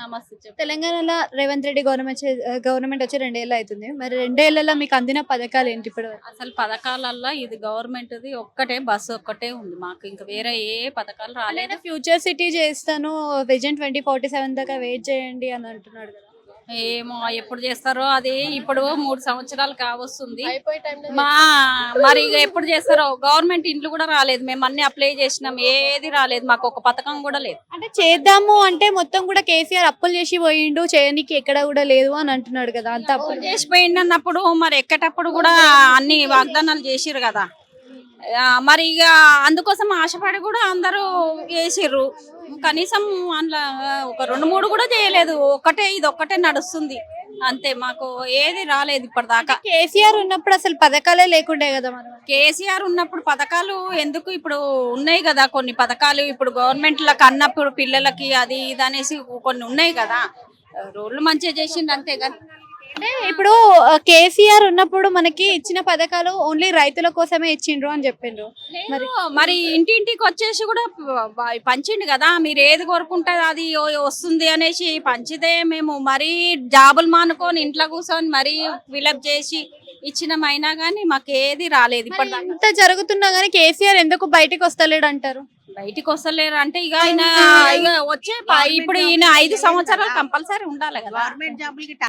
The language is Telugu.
నమస్తే తెలంగాణలో రేవంత్ రెడ్డి గవర్నమెంట్ గవర్నమెంట్ వచ్చి రెండేళ్ళు అవుతుంది. మరి రెండేళ్ళలో మీకు అందిన పథకాలు ఏంటి ఇప్పుడు అసలు పథకాలల్లో ఇది గవర్నమెంట్ది ఒక్కటే బస్సు ఒక్కటే ఉంది మాకు. ఇంకా వేరే ఏ పథకాలు రాలేదు. ఫ్యూచర్ సిటీ చేస్తాను. విజన్ ట్వంటీ ఫార్టీ సెవెన్ దాకా వెయిట్ చేయండి అని అంటున్నాడు కదా. ఏమో ఎప్పుడు చేస్తారో అది ఇప్పుడు మూడు సంవత్సరాలు కావస్తుంది. మా మరి ఇక ఎప్పుడు చేస్తారో గవర్నమెంట్ ఇండ్లు కూడా రాలేదు. మేము అన్ని అప్లై చేసినాం ఏది రాలేదు. మాకు ఒక పథకం కూడా లేదు. అంటే చేద్దాము అంటే మొత్తం కూడా కేసీఆర్ అప్పులు చేసి పోయిండు చేయనికి ఎక్కడ కూడా లేదు అని అంటున్నాడు కదా అంత అప్పులు చేసిపోయింది అన్నప్పుడు మరి ఎక్కేటప్పుడు కూడా అన్ని వాగ్దానాలు చేసిర్రు కదా. మరి ఇక అందుకోసం ఆశపడి కూడా అందరూ వేసిర్రు కనీసం అందులో ఒక రెండు మూడు కూడా చేయలేదు. ఒక్కటే ఇది ఒక్కటే నడుస్తుంది. అంతే మాకు ఏది రాలేదు ఇప్పటిదాకా. కేసీఆర్ ఉన్నప్పుడు అసలు పథకాలే లేకుండే కదా మనం కేసీఆర్ ఉన్నప్పుడు పథకాలు ఎందుకు ఇప్పుడు ఉన్నాయి కదా? కొన్ని పథకాలు ఇప్పుడు గవర్నమెంట్లకు అన్నప్పుడు పిల్లలకి అది ఇది అనేసి కొన్ని ఉన్నాయి కదా? రోడ్లు మంచిగా చేసిండు అంతే కానీ అంటే ఇప్పుడు కేసీఆర్ ఉన్నప్పుడు మనకి ఇచ్చిన పథకాలు ఓన్లీ రైతుల కోసమే ఇచ్చిండ్రు అని చెప్పిండ్రు. మరి మరి ఇంటింటికి వచ్చేసి కూడా పంచిండు కదా మీరు ఏది కోరుకుంటే అది వస్తుంది అనేసి పంచితే మేము మరీ జాబులు మానుకొని ఇంట్లో కూర్చొని మరీ ఫిలప్ చేసి ఇచ్చినమైనా కానీ మాకు ఏది రాలేదు ఇప్పటిదాకా. ఇంత జరుగుతున్నా గానీ కేసీఆర్ ఎందుకు బయటికి వస్తలేడు అంటారు? బయటికి వస్తలేరు అంటే ఇక ఆయన ఇక వచ్చే ఇప్పుడు ఈయన ఐదు సంవత్సరాలు కంపల్సరీ ఉండాలి కదా.